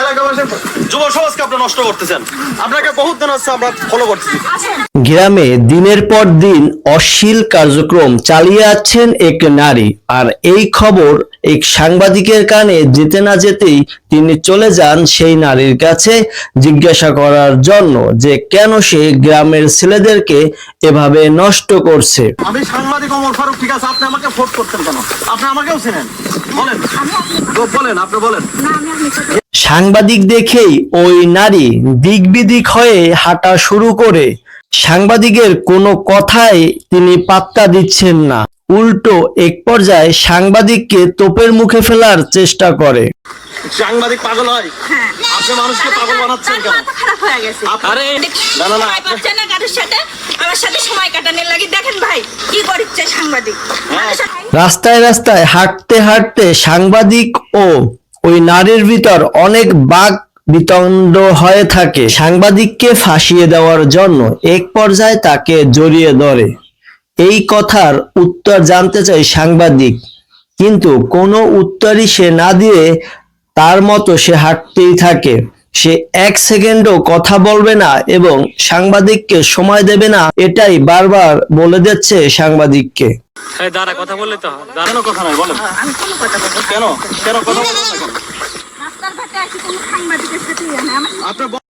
এলাকাবাসী যুব সমাজকে আপনি নষ্ট করতেছেন। আপনাকে বহুত দিন হচ্ছে আমরা ফলো করতেছি। গ্রামে দিনের পর দিন অশ্লীল কার্যক্রম চালিয়ে আছেন এক নারী। আর এই খবর এক সাংবাদিকের কানে যেতে না যেতেই তিনি চলে যান সেই নারীর কাছে জিজ্ঞাসা করার জন্য যে কেন সে গ্রামের ছেলেদেরকে এভাবে নষ্ট করছে। আমি সাংবাদিক অমর ফারুক ঠিক আছে? আপনি আমাকে ফোর্স করতেন কেন? আপনি আমাকেও চেনেন। বলেন। বলেন আপনি বলেন। সাংবাদিক দেখেই ওই নারী দিকবিদিক হয়ে হাঁটা শুরু করে। সাংবাদিকের কোনো কথায় তিনি পাত্তা দিচ্ছেন না। উল্টো এক পর্যায়ে সাংবাদিককে তোপের মুখে ফেলার চেষ্টা করে। সাংবাদিক পাগল হয়? আপনি মানুষকে পাগল বানাচ্ছেন কেন? খারাপ হয়ে গেছে। আরে, না, না, না, সময় পাচ্ছে না কারোর সাথে? আমার সাথে সময় কাটানোর লাগি। দেখেন ভাই কি করছে সাংবাদিক? রাস্তায় রাস্তায় হাঁটতে হাঁটতে সাংবাদিক ও ওই নারীর ভিতর অনেক বাক বিতণ্ড হয়ে থাকে। সাংবাদিককে ফাঁসিয়ে দেওয়ার জন্য এক পর্যায়ে তাকে জড়িয়ে ধরে। এই কথার উত্তর জানতে চাই সাংবাদিক, কিন্তু কোনো উত্তরই সে না দিয়ে তার মতো সে হাঁটতেই থাকে। সে এক সেকেন্ডও কথা বলবে না এবং সাংবাদিককে সময় দেবে না এটাই বারবার বলে দিচ্ছে সাংবাদিককে। দাঁড়া কথা বললে তো। কথা নাই? বলেন। আমি কোনো কথা বলব না। কেন? কথা বলবেন না কেন